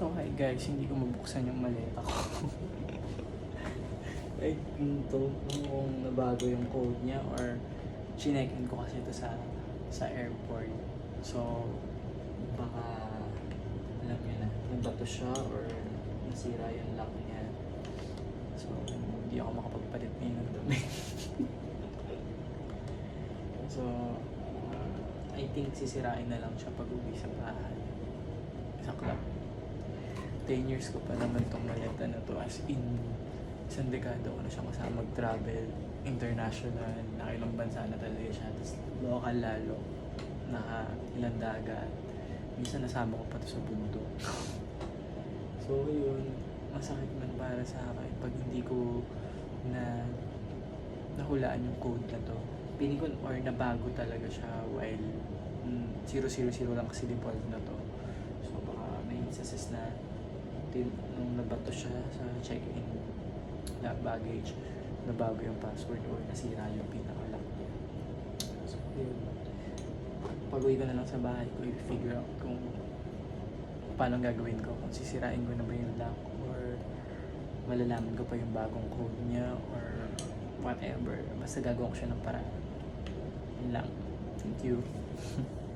So hi guys, hindi ko mabuksan yung maleta ko. like, ito, kung nabago yung code niya or chineck-in ko kasi ito sa sa airport. So, baka alam niyo na, nabato siya or nasira yung lock niya. So, hindi ako makapagpalit ngayon ng damit. so, uh, I think sisirain na lang siya pag uwi sa bahay. Sa club. 10 years ko pa naman tong maleta na to. As in isang dekada ko na siya kasama mag-travel international, nakailang bansa na talaga siya. Tapos local lalo naka ilang dagat. Minsan nasama ko pa to sa bundok. So yun. Masakit man para sa akin pag hindi ko na nahulaan yung code na to. Piling ko or nabago talaga siya while mm, 000 lang kasi default na to. So baka may instances na tin, nung nabato siya sa check-in na baggage, nabago yung password or nasira yung pinaka-lock niya. So, yun. Pag uwi ko na lang sa bahay ko, i-figure out kung paano gagawin ko. Kung sisirain ko na ba yung lock or malalaman ko pa yung bagong code niya or whatever. Basta gagawin ko siya ng paraan. Yun lang. Thank you.